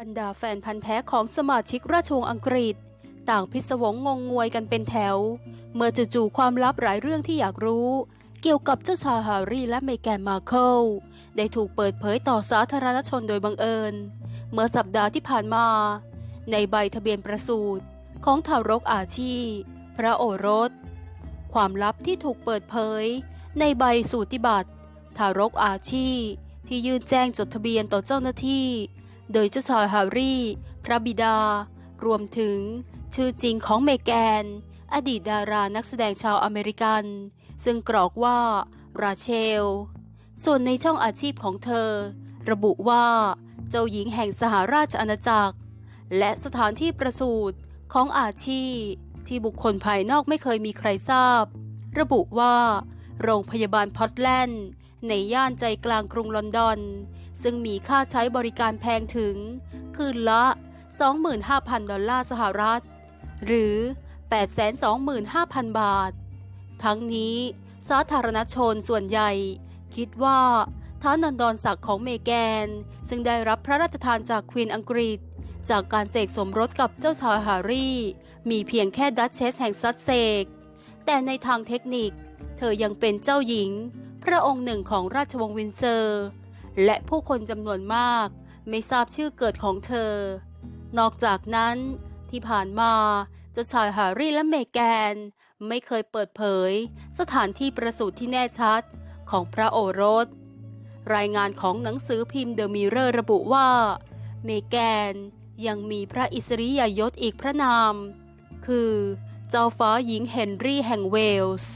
บรรดาแฟนพันธ์แท้ของสมาชิกราชวงศ์อังกฤษ ต่างพิศวงงงงวยกันเป็นแถว เมื่อจู่ๆความลับหลายเรื่องที่อยากรู้ เกี่ยวกับเจ้าชายแฮร์รี่และเมแกนมาเคิลได้ถูกเปิดเผยต่อสาธารณชนโดยบังเอิญ เมื่อสัปดาห์ที่ผ่านมา ในใบทะเบียนประสูติของทารกอาชี พระโอรส ความลับที่ถูกเปิดเผย ในใบสูติบัตรทารกอาชีพที่ยื่นแจ้งจดทะเบียนต่อเจ้าหน้าที่ โดยเจ้าชายแฮร์รี่ พระบิดา รวมถึงชื่อจริงของเมแกน อดีตดารานักแสดงชาวอเมริกัน ซึ่งกรอกว่า ราเชล ส่วนในช่องอาชีพของเธอ ระบุว่า เจ้าหญิงแห่งสหราชอาณาจักร และสถานที่ประสูติของอาชีพที่บุคคลภายนอกไม่เคยมีใครทราบ ระบุว่า โรงพยาบาลพอตแลนด์ ในย่านใจกลางกรุงลอนดอน ซึ่งมีค่าใช้บริการแพงถึง คืนละ 25,000 ดอลลาร์สหรัฐ หรือ 825,000 บาท ทั้งนี้สาธารณชนส่วนใหญ่ คิดว่าท้านันดรศักดิ์ของเมแกน ซึ่งได้รับพระราชทานจากควีนอังกฤษ จากการเสกสมรสกับเจ้าชายแฮร์รี่ มีเพียงแค่ดัชเชสแห่งซัสเซก แต่ในทางเทคนิค เธอยังเป็นเจ้าหญิง พระองค์หนึ่งของราชวงศ์วินเซอร์ และผู้คนจำนวนมาก ไม่ทราบชื่อเกิดของเธอ นอกจากนั้นที่ผ่านมาเจ้าชายแฮร์รี่และเมแกน ไม่เคยเปิดเผย สถานที่ประสูติที่แน่ชัดของพระโอรส รายงานของหนังสือพิมพ์เดอะมิเรอร์ระบุว่า เมแกนยังมีพระอิสริยยศอีกพระนาม คือ เจ้าฟ้าหญิงเฮนรี่แห่งเวลส์